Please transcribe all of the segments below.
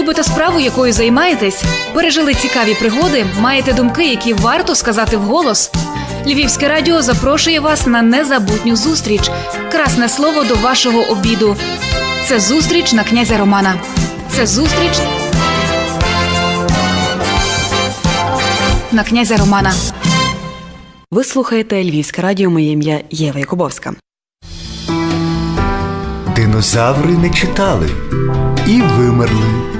Любите справу, якою займаєтесь? Пережили цікаві пригоди? Маєте думки, які варто сказати вголос? Львівське радіо запрошує вас на незабутню зустріч. Красне слово до вашого обіду. Це зустріч на князя Романа. Це зустріч на князя Романа. Ви слухаєте Львівське радіо. Моє ім'я Єва Якубовська. Динозаври не читали і вимерли.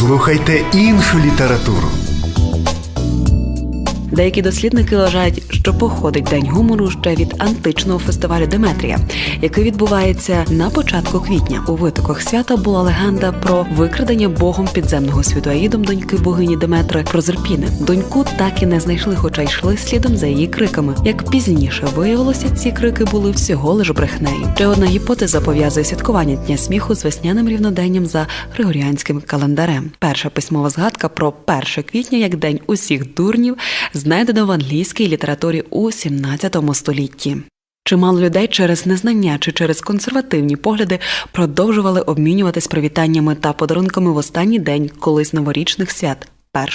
Слухайте іншу літературу. Деякі дослідники вважають, що походить день гумору ще від античного фестивалю Деметрія, який відбувається на початку квітня. У витоках свята була легенда про викрадення богом підземного світу Аїдом доньки богині Деметри Прозерпіни. Доньку так і не знайшли, хоча йшли слідом за її криками. Як пізніше виявилося, ці крики були всього лиш брехнею. Ще одна гіпотеза пов'язує святкування дня сміху з весняним рівноденням за григоріанським календарем. Перша письмова згадка про 1 квітня як день усіх дурнів знайдено в англійській літературі у 17 столітті. Чимало людей через незнання чи через консервативні погляди продовжували обмінюватись привітаннями та подарунками в останній день колись новорічних свят.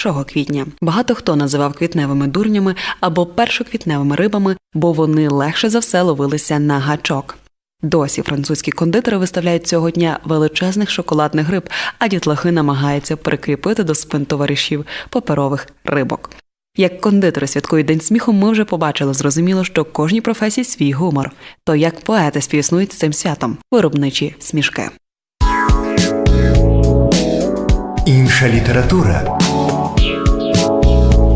1 квітня багато хто називав квітневими дурнями або першоквітневими рибами, бо вони легше за все ловилися на гачок. Досі французькі кондитери виставляють цього дня величезних шоколадних риб, а дітлахи намагаються прикріпити до спин товаришів паперових рибок. Як кондитери святкують день сміху, ми вже побачили зрозуміло, що кожній професії свій гумор. То як поети співіснують з цим святом виробничі смішки. Інша література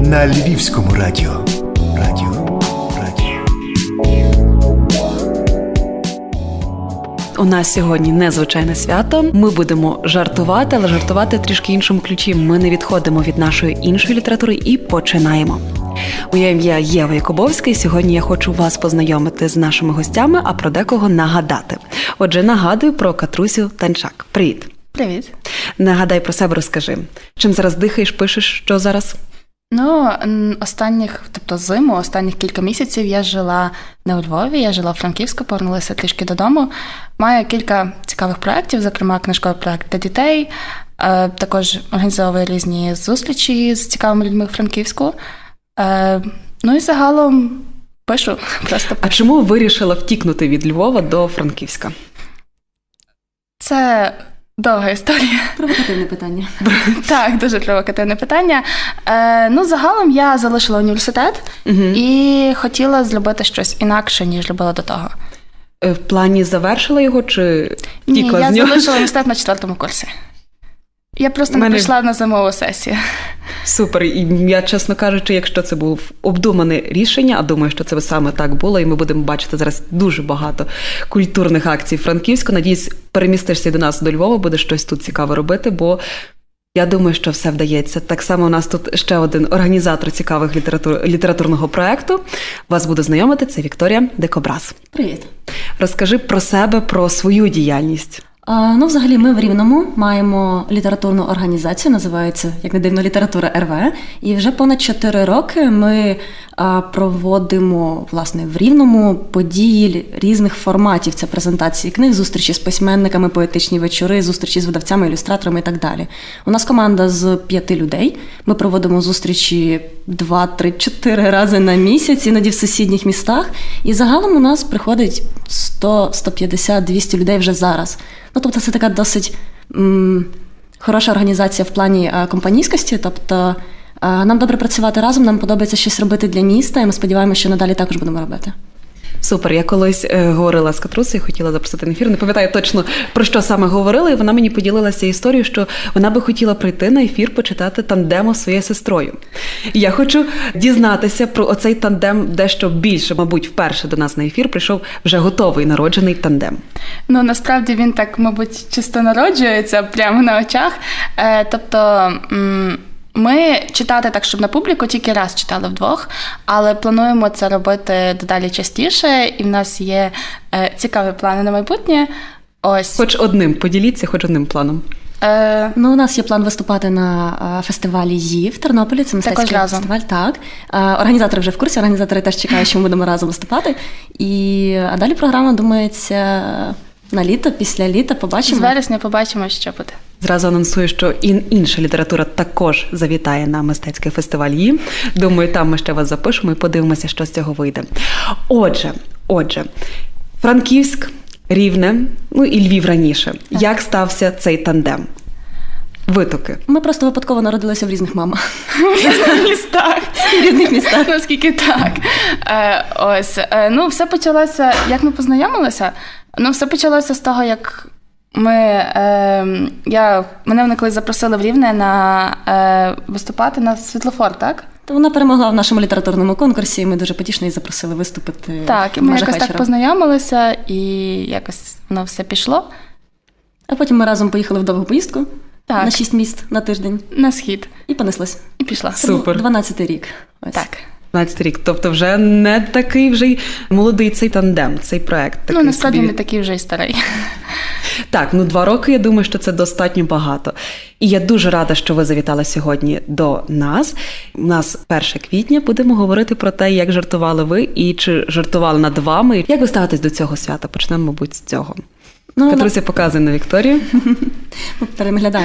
на Львівському радіо. У нас сьогодні незвичайне свято. Ми будемо жартувати, але жартувати трішки іншому ключі. Ми не відходимо від нашої іншої літератури і починаємо. Моє ім'я Єва Якубовська, і сьогодні я хочу вас познайомити з нашими гостями, а про декого нагадати. Отже, нагадую про Катрусю Танчак. Привіт. Привіт. Нагадай про себе, розкажи. Чим зараз дихаєш, пишеш, що зараз? Ну, останніх, тобто зиму, останніх кілька місяців я жила не у Львові, я жила в Франківську, повернулася трішки додому. Маю кілька цікавих проєктів, зокрема книжковий проєкт для дітей. Е, Також організовую різні зустрічі з цікавими людьми в Франківську. Е, Ну і загалом пишу, просто А чому вирішила втікнути від Львова до Франківська? це довга історія. Провокативне питання. Так, дуже провокативне питання. Е, ну, загалом я залишила університет Угу. і хотіла зробити щось інакше, ніж робила до того. В плані завершила його чи Ні, я з нього? я залишила університет на четвертому курсі. Я просто не Мене- прийшла на зимову сесію. Супер. І я, чесно кажучи, якщо це був обдумане рішення, а думаю, що це саме так було, і ми будемо бачити зараз дуже багато культурних акцій в Франківську. Надіюсь, перемістишся до нас до Львова, будеш щось тут цікаве робити, бо. Я думаю, що все вдається. Так само у нас тут ще один організатор цікавих літератур... літературного проекту. Вас буду знайомити. Це Вікторія Декобраз. Привіт. Розкажи про себе, про свою діяльність. Ну, взагалі, ми в Рівному маємо літературну організацію, називається як не дивно література РВ. І вже понад 4 роки ми проводимо власне в Рівному події різних форматів. Це презентації книг, зустрічі з письменниками, поетичні вечори, зустрічі з видавцями, ілюстраторами і так далі. У нас команда з п'яти людей. Ми проводимо зустрічі 2, 3, 4 рази на місяць, іноді в сусідніх містах. І загалом у нас приходить 100, 150, 200 людей вже зараз. Ну, тобто, це така досить м, хороша організація в плані компанійськості. Тобто, нам добре працювати разом, нам подобається щось робити для міста, і ми сподіваємося, що надалі також будемо робити. Супер. Я колись е, говорила з Катрусею, хотіла запросити на ефір. Не пам'ятаю точно про що саме говорила, і вона мені поділилася історією, що вона би хотіла прийти на ефір почитати тандему своєю сестрою. І я хочу дізнатися про оцей тандем дещо більше. Мабуть, вперше до нас на ефір прийшов вже готовий народжений тандем. Ну, насправді він так, мабуть, чисто народжується прямо на очах. Е, тобто. Ми читати так, щоб на публіку тільки раз читали вдвох, але плануємо це робити дедалі частіше, і в нас є е, цікаві плани на майбутнє. Ось Хоч одним поділіться, хоч одним планом. е, Ну, у нас є план виступати на е, фестивалі ї в Тернополі. Це мистецький Також разом. фестиваль. Так. Е, Організатори вже в курсі, організатори теж чекають, що ми будемо разом виступати. І, а далі програма думається на літо, після літа Побачимо з вересня побачимо, що буде. Зразу анонсую, що і інша література також завітає на мистецький фестиваль її. Думаю, там ми ще вас запишемо і подивимося, що з цього вийде. Отже, отже, Франківськ, Рівне, ну і Львів раніше. Як стався цей тандем? Витоки. Ми просто випадково народилися в різних мамах. В різних містах. В різних містах. Наскільки так. Е, ось. Е, ну, все почалося, як ми познайомилися. Ну, все почалося з того, як ми. Е, я, мене вони колись запросили в Рівне на е, виступати на світлофор, так? То вона перемогла в нашому літературному конкурсі, і ми дуже потішно її запросили виступити. Так, і ми якось так познайомилися, і якось воно все пішло. А потім ми разом поїхали в довгу поїздку Так. на шість міст на тиждень На схід. і понеслась. І пішла. Супер. 12-й рік. Ось. Так. 15 рік. Тобто, вже не такий вже й молодий цей тандем, цей проект. Такий ну, насправді собі. не такий вже й старий. Так, ну два роки. Я думаю, що це достатньо багато. І я дуже рада, що ви завітали сьогодні до нас. У нас 1 квітня. Будемо говорити про те, як жартували ви і чи жартували над вами. Як ви ставитесь до цього свята? Почнемо, мабуть, з цього. Ну, на- Катруся показує на Вікторію.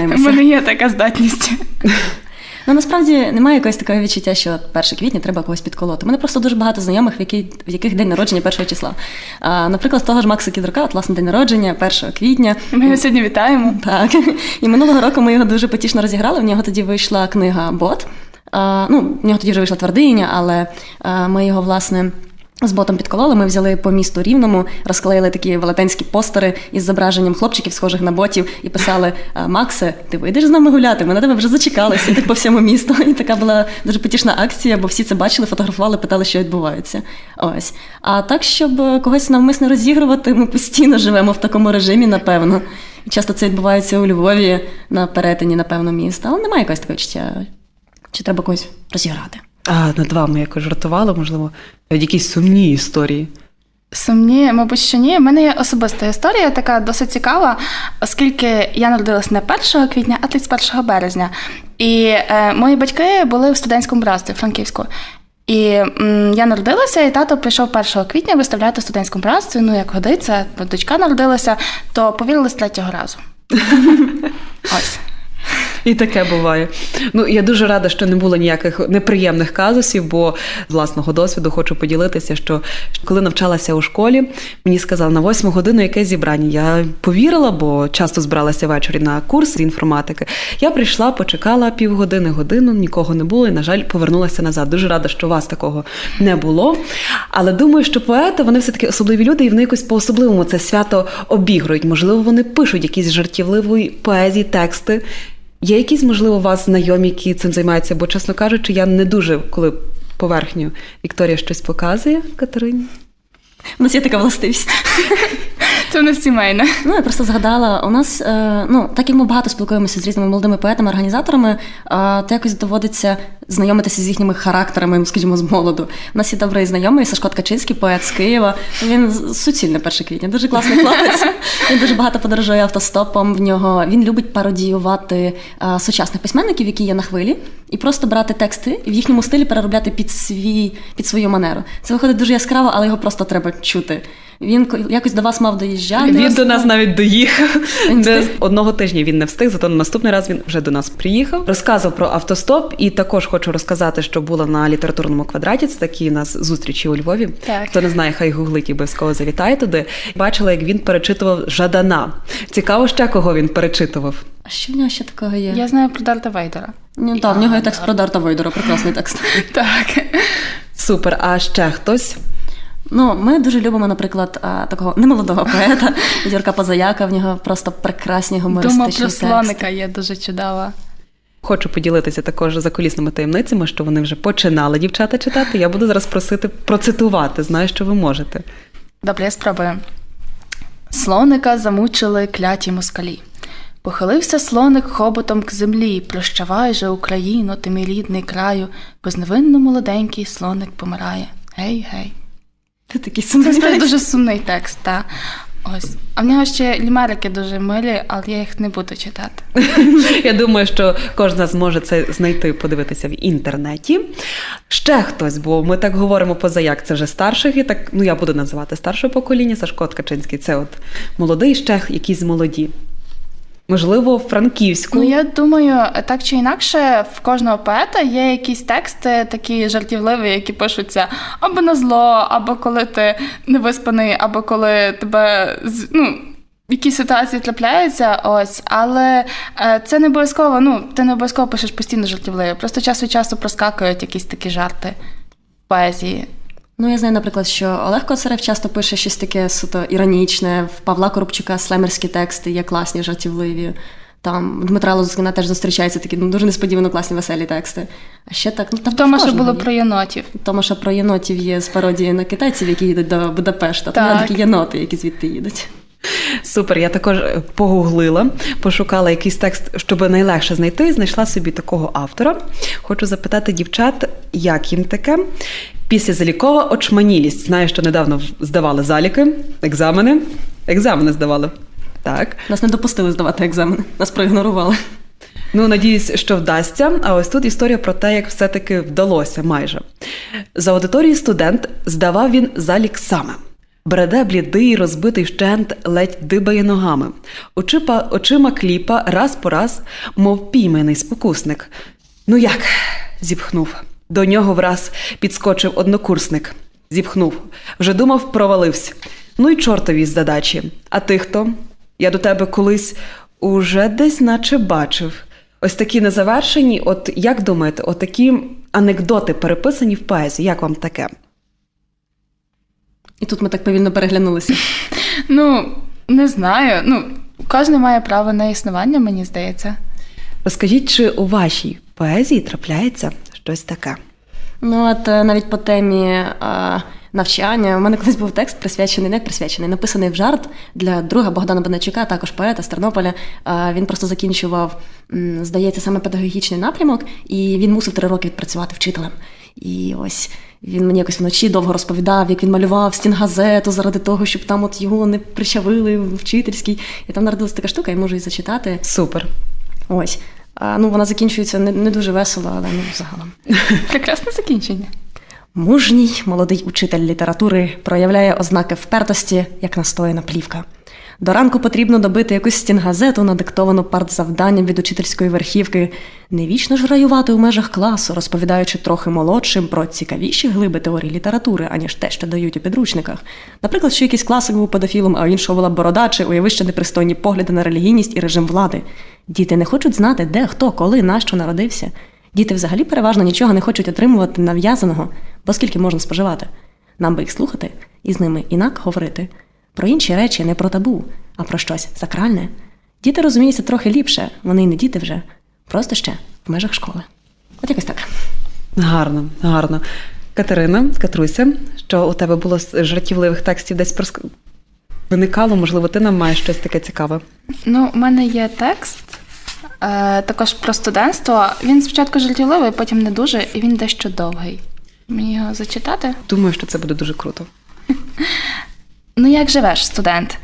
ми У мене є така здатність. Ну насправді немає якогось такого відчуття, що 1 квітня треба когось підколоти. У мене просто дуже багато знайомих, в, які, в яких день народження 1 числа. А, наприклад, того ж Макса Кідрука, от власне день народження 1 квітня. Ми його сьогодні вітаємо. Так. І минулого року ми його дуже потішно розіграли. В нього тоді вийшла книга Бот. А, ну, в нього тоді вже вийшла твердиня, але а, ми його, власне. З ботом підкололи, ми взяли по місту рівному, розклеїли такі велетенські постери із зображенням хлопчиків, схожих на ботів, і писали: «А, Максе, ти вийдеш з нами гуляти? Ми на тебе вже зачекалися. Так по всьому місту. І така була дуже потішна акція, бо всі це бачили, фотографували, питали, що відбувається. Ось. А так, щоб е, когось навмисно розігрувати, ми постійно живемо в такому режимі, напевно. Часто це відбувається у Львові на перетині, напевно, міста. Але немає якогось такого відчуття, чи треба когось розіграти. А над вами якось жартували, можливо, навіть якісь сумні історії. Сумні, мабуть, що ні. У мене є особиста історія, така досить цікава, оскільки я народилась не 1 квітня, а 31 березня. І е, мої батьки були в студентському братстві в Франківську. І м, я народилася, і тато прийшов 1 квітня виставляти в студентському братстві. Ну, як годиться, дочка народилася, то повірили з третього разу. Ось. І таке буває. Ну я дуже рада, що не було ніяких неприємних казусів, бо власного досвіду хочу поділитися, що коли навчалася у школі, мені сказали на восьму годину яке зібрання. Я повірила, бо часто збиралася ввечері на курс з інформатики. Я прийшла, почекала півгодини, годину, нікого не було, і, на жаль, повернулася назад. Дуже рада, що у вас такого не було. Але думаю, що поети вони все таки особливі люди, і вони якось по-особливому це свято обігрують. Можливо, вони пишуть якісь жартівливі поезії, тексти. Є якісь, можливо, у вас знайомі, які цим займаються? Бо, чесно кажучи, я не дуже, коли поверхню Вікторія щось показує Катерині. У нас є така властивість. Це в нас сімейна. Ну, я просто згадала, у нас, е, ну, так як ми багато спілкуємося з різними молодими поетами, організаторами, е, то якось доводиться знайомитися з їхніми характерами, скажімо, з молоду. У нас є добрий знайомий Сашко Ткачинський, поет з Києва. Він суцільне 1 квітня, дуже класний хлопець. Він дуже багато подорожує автостопом. В нього він любить пародіювати е, сучасних письменників, які є на хвилі, і просто брати тексти і в їхньому стилі переробляти під свій під свою манеру. Це виходить дуже яскраво, але його просто треба чути. Він ко- якось до вас мав доїжджати. Він до нас навіть доїхав. Одного тижня він не встиг, зато на наступний раз він вже до нас приїхав. Розказував про автостоп, і також хочу розказати, що була на літературному квадраті. Це такі у нас зустрічі у Львові. Так. Хто не знає, хай гуглить і обов'язково завітає туди. Бачила, як він перечитував Жадана. Цікаво ще кого він перечитував. А що в нього ще такого є? Я знаю про Дарта Вейдера. Ну, так, в нього є текст про Дарта Вейдера, прекрасний текст. Так. Супер. А ще хтось? Ну, ми дуже любимо, наприклад, такого немолодого поета Юрка Позаяка. В нього просто прекрасні Дума гумористичні про тексти. слоника є дуже чудова. Хочу поділитися також закулісними таємницями, що вони вже починали дівчата читати. Я буду зараз просити процитувати. Знаю, що ви можете. Добре, я спробую. Слоника замучили кляті москалі. Похилився слоник хоботом к землі. Прощавай же, Україно, ти мій рідний краю, безневинно молоденький слоник помирає. Гей, гей. Ти такий сумний текст. дуже сумний текст, та. Ось. А в нього ще лімерики дуже милі, але я їх не буду читати. Я думаю, що кожна зможе це знайти, подивитися в інтернеті. Ще хтось, бо ми так говоримо поза як це вже старших, і так ну я буду називати старше покоління. Сашко Ткачинський це от молодий, ще якісь молоді. Можливо, франківську. Ну, я думаю, так чи інакше, в кожного поета є якісь тексти такі жартівливі, які пишуться або на зло, або коли ти невиспаний, або коли тебе ну. Якісь ситуації трапляються, ось, але е, це не обов'язково. Ну, ти не обов'язково пишеш постійно жартівливі. Просто час від часу проскакують якісь такі жарти в поезії. Ну, я знаю, наприклад, що Олег Коцарев часто пише щось таке суто іронічне. В Павла Коробчука слемерські тексти є класні, жартівливі. Там Дмитра Лозгина теж зустрічаються такі ну, дуже несподівано класні веселі тексти. А ще так, ну там Томаша було є. про єнотів. Томаша про єнотів є з пародії на китайців, які їдуть до Будапешта. Там такі єноти, які звідти їдуть. Супер, я також е, погуглила, пошукала якийсь текст, щоб найлегше знайти. Знайшла собі такого автора. Хочу запитати дівчат, як їм таке. Після залікова очманілість. Знаю, що недавно здавали заліки, екзамени. Екзамени здавали. Так. Нас не допустили здавати екзамени, нас проігнорували. Ну, надіюсь, що вдасться. А ось тут історія про те, як все-таки вдалося майже. За аудиторією студент здавав він залік саме. Бреде блідий, розбитий вщент, ледь дибає ногами. Очипа, очима кліпа раз по раз, мов пійманий спокусник. Ну як? зіпхнув. До нього враз підскочив однокурсник. Зіпхнув. Вже думав, провалився. Ну й чортові з задачі. А ти хто? Я до тебе колись уже десь наче бачив. Ось такі незавершені, от як думаєте, от такі анекдоти переписані в поезії. Як вам таке? І тут ми так повільно переглянулися. Ну, не знаю. Ну, кожен має право на існування, мені здається. Розкажіть, чи у вашій поезії трапляється щось таке? Ну, от е, навіть по темі е, навчання, у мене колись був текст присвячений, не присвячений, написаний в жарт для друга Богдана Бондарчука, також поета з Тернополя. Е, Він просто закінчував, м, здається, саме педагогічний напрямок, і він мусив три роки відпрацювати вчителем. І ось він мені якось вночі довго розповідав, як він малював стінгазету заради того, щоб там от його не причавили в вчительській. І там народилася така штука, я можу її зачитати. Супер. Ось. А, ну, вона закінчується не, не дуже весело, але ну, загалом. Прекрасне закінчення. Мужній молодий учитель літератури проявляє ознаки впертості, як настояна плівка. До ранку потрібно добити якусь стінгазету, надиктовану партзавданням від учительської верхівки, не вічно ж раювати у межах класу, розповідаючи трохи молодшим про цікавіші глиби теорії літератури, аніж те, що дають у підручниках. Наприклад, що якийсь класик був педофілом, а у іншого була борода, чи уяви ще непристойні погляди на релігійність і режим влади. Діти не хочуть знати, де, хто, коли, нащо народився. Діти взагалі переважно нічого не хочуть отримувати нав'язаного, бо скільки можна споживати. Нам би їх слухати і з ними інак говорити. Про інші речі не про табу, а про щось сакральне. Діти розуміються трохи ліпше, вони й не діти вже, просто ще в межах школи. От якось так. Гарно, гарно. Катерина, Катруся, що у тебе було з жартівливих текстів десь проск... виникало, можливо, ти нам маєш щось таке цікаве. Ну, у мене є текст е, також про студентство. Він спочатку жартівливий, потім не дуже, і він дещо довгий. Мені його зачитати? Думаю, що це буде дуже круто. Ну, як живеш, студент?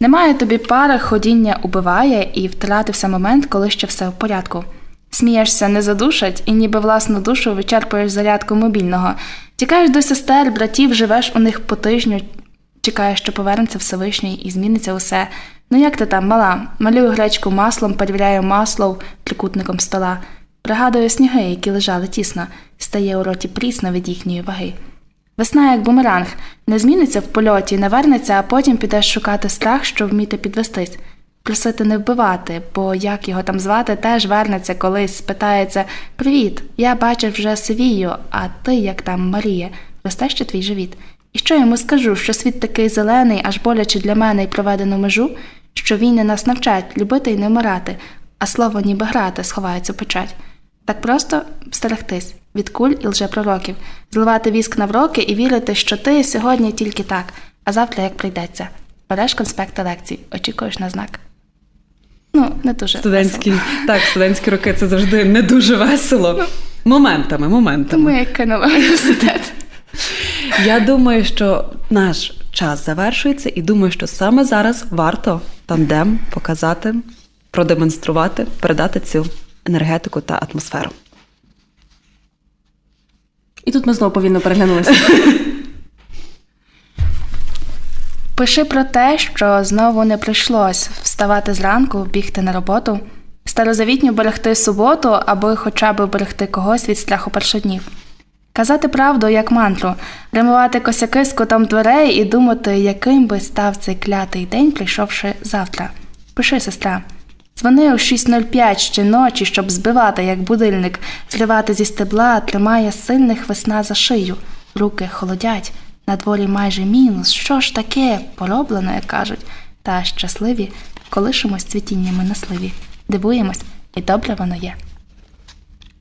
Немає тобі пари, ходіння убиває і втратився момент, коли ще все в порядку. Смієшся, не задушать, і ніби власну душу вичерпуєш зарядку мобільного. Тікаєш до сестер, братів, живеш у них по тижню, чекаєш, що повернеться Всевишній і зміниться усе. Ну як ти там, мала? Малюю гречку маслом, подивляю масло трикутником стола. Пригадую сніги, які лежали тісно, стає у роті прісно від їхньої ваги. Весна, як бумеранг, не зміниться в польоті, не вернеться, а потім підеш шукати страх, що вміти підвестись. Просити не вбивати, бо як його там звати, теж вернеться колись, спитається Привіт, я бачив вже Севію, а ти, як там Марія, росте ще твій живіт. І що йому скажу, що світ такий зелений, аж боляче для мене й проведену межу, що війни нас навчать любити й не вмирати, а слово ніби грати сховається печать. Так просто встерегтись від куль і лжепророків, зливати віск на вроки і вірити, що ти сьогодні тільки так, а завтра як прийдеться. Береш конспекти лекцій, очікуєш на знак. Ну, не дуже. Студентські, весело. так, студентські роки це завжди не дуже весело. Моментами, моментами. Тому я кинула університет. Я думаю, що наш час завершується, і думаю, що саме зараз варто тандем показати, продемонструвати, передати цю енергетику та атмосферу. І тут ми знову повільно переглянулися. Пиши про те, що знову не прийшлось. Вставати зранку, бігти на роботу, старозавітньо берегти суботу, аби хоча б берегти когось від страху першоднів. Казати правду як мантру, римувати косяки з кутом дверей і думати, яким би став цей клятий день, прийшовши завтра. Пиши, сестра. Дзвони о 6.05 ще ночі, щоб збивати, як будильник, зривати зі стебла, тримає сильних весна за шию. Руки холодять, на дворі майже мінус. Що ж таке? Пороблено, як кажуть. Та щасливі, колишимось цвітіннями на сливі. Дивуємось, і добре воно є.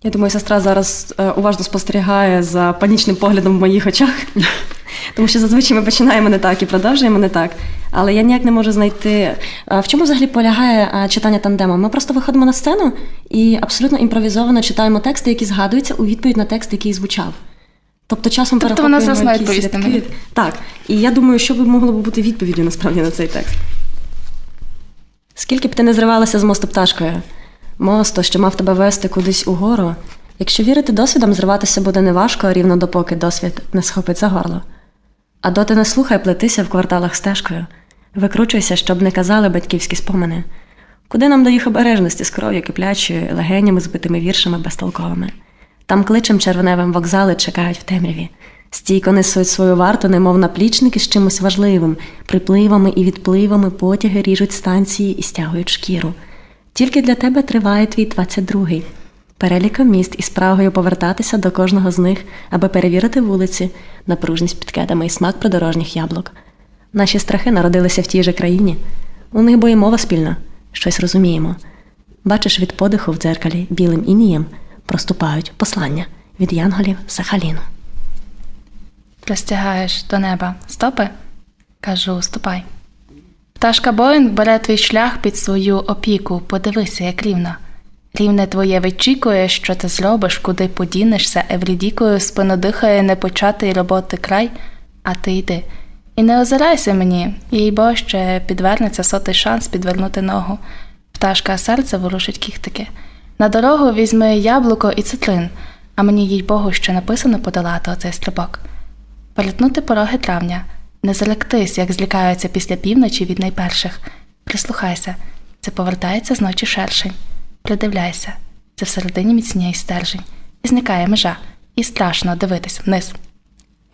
Я думаю, сестра зараз е, уважно спостерігає за панічним поглядом в моїх очах, тому що зазвичай ми починаємо не так і продовжуємо не так. Але я ніяк не можу знайти, е, в чому взагалі полягає е, читання тандему. Ми просто виходимо на сцену і абсолютно імпровізовано читаємо тексти, які згадуються у відповідь на текст, який звучав. Тобто часом Тобто вона зараз має відповісти мені. Так. І я думаю, що би могло б бути відповіддю насправді на цей текст. Скільки б ти не зривалася з мосту пташкою, мосту, що мав тебе вести кудись угору, якщо вірити досвідом, зриватися буде неважко, рівно допоки досвід не схопить за горло. А доти не слухай плетися в кварталах стежкою, викручуйся, щоб не казали батьківські спомини. Куди нам до їх обережності з кров'ю киплячою, легенями збитими віршами безтолковими? Там кличем червоневим вокзали чекають в темряві. Стійко несуть свою варту, немов наплічники з чимось важливим, припливами і відпливами потяги ріжуть станції і стягують шкіру. Тільки для тебе триває твій 22-й. Переліком міст із прагою повертатися до кожного з них, аби перевірити вулиці, напружність під кедами і смак придорожніх яблук. Наші страхи народилися в тій же країні. У них бо і мова спільна, щось розуміємо. Бачиш від подиху в дзеркалі білим інієм проступають послання від янголів Сахаліну. Простягаєш до неба стопи? Кажу, ступай. Пташка Боїнг бере твій шлях під свою опіку, подивися, як рівно. Рівне твоє вичікує, що ти зробиш, куди подінешся, Еврідікою спину дихає непочатий роботи край, а ти йди. І не озирайся мені, їй бо ще підвернеться сотий шанс підвернути ногу. Пташка серце ворушить кіхтики. На дорогу візьми яблуко і цитрин, а мені, їй Богу, ще написано подолати оцей стрибок. Перетнути пороги травня, не залектись, як злякаються після півночі від найперших. Прислухайся, це повертається з ночі шершень. Придивляйся, це всередині міцніє стержень. І зникає межа, і страшно дивитись вниз.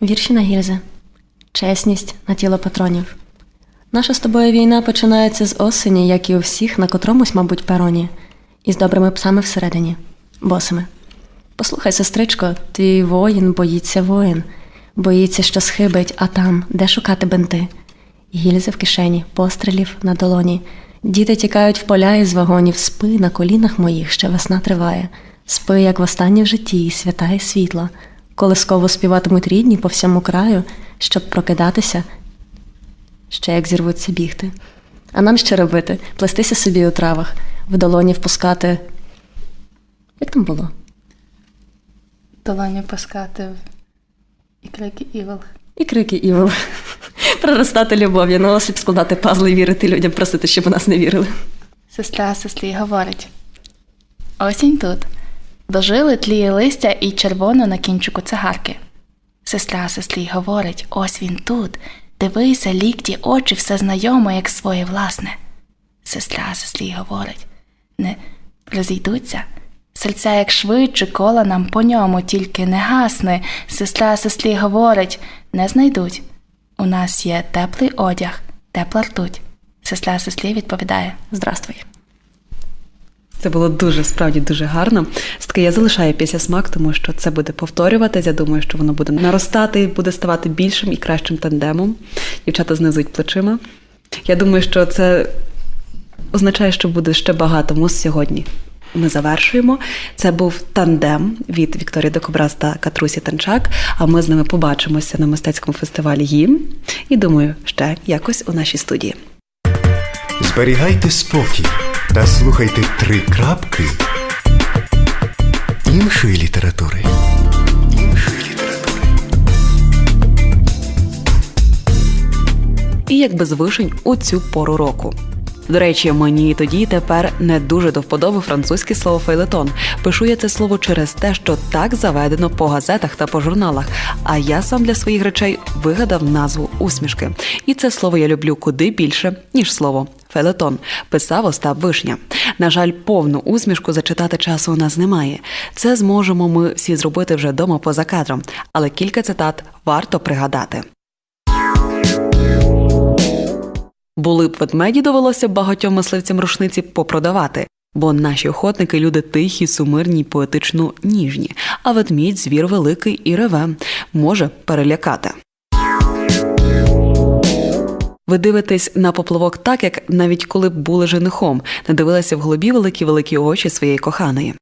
Вірші на гільзи. Чесність на тіло патронів. Наша з тобою війна починається з осені, як і у всіх, на котромусь, мабуть, пероні, і з добрими псами всередині, босими. Послухай, сестричко, твій воїн боїться воїн, боїться, що схибить, а там, де шукати бенти. Гільзи в кишені, пострілів на долоні. Діти тікають в поля із вагонів, спи на колінах моїх, ще весна триває. Спи, як востаннє в житті, свята і світла. Колисково співатимуть рідні по всьому краю, щоб прокидатися, ще як зірвуться бігти. А нам що робити? Плестися собі у травах, в долоні впускати. Як там було? Долоню пускати в і крики івол. І крики івол. Проростати любов'ю, на осліп складати пазли, вірити людям, просити, щоб у нас не вірили. Сестра сестрі говорить: Осінь тут. Дожили тліє листя і червоно на кінчику цигарки. Сестра сестрі говорить: ось він тут. Дивися, лікті, очі, все знайомо, як своє власне. Сестра сестрі говорить: не розійдуться. Серця як швидше, кола нам по ньому, тільки не гасне. Сестра сестрі говорить: не знайдуть. У нас є теплий одяг, тепла ртуть. Сестра сестрі відповідає: Здравствуй. Це було дуже справді дуже гарно. Все-таки я залишаю після смак, тому що це буде повторюватися. Я думаю, що воно буде наростати, буде ставати більшим і кращим тандемом. Дівчата знизують плечима. Я думаю, що це означає, що буде ще багато мус сьогодні. Ми завершуємо. Це був тандем від Вікторії Докобраз та Катрусі Танчак. А ми з ними побачимося на мистецькому фестивалі їм. І думаю, ще якось у нашій студії. Зберігайте спокій та слухайте три крапки іншої літератури. Іншої літератури. і як без вишень у цю пору року. До речі, мені тоді тепер не дуже до вподоби французьке слово фейлетон. Пишу я це слово через те, що так заведено по газетах та по журналах. А я сам для своїх речей вигадав назву усмішки. І це слово я люблю куди більше, ніж слово Фелетон писав Остап Вишня. На жаль, повну усмішку зачитати часу у нас немає. Це зможемо ми всі зробити вже дома поза кадром, але кілька цитат варто пригадати. Були б ведмеді, довелося багатьом мисливцям рушниці попродавати, бо наші охотники люди тихі, сумирні, поетично ніжні, а ведмідь звір великий і реве, може перелякати. Ви дивитесь на поплавок так, як навіть коли б були женихом, не дивилися в голубі великі великі очі своєї коханої.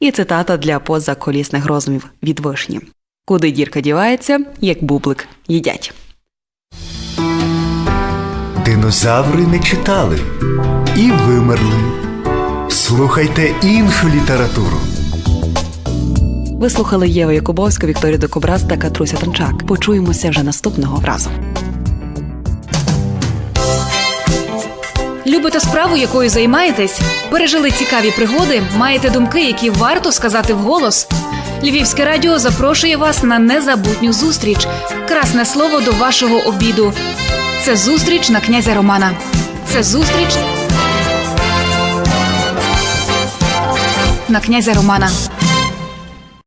І цитата для позаколісних розумів від вишні: Куди дірка дівається, як бублик їдять. Динозаври не читали і вимерли. Слухайте іншу літературу. Ви слухали Єву Якубовську, Вікторію Докобраз та Катруся Танчак. Почуємося вже наступного разу. Любите справу, якою займаєтесь? Пережили цікаві пригоди? Маєте думки, які варто сказати вголос? Львівське радіо запрошує вас на незабутню зустріч. Красне слово до вашого обіду. Це зустріч на князя Романа. Це зустріч на князя Романа.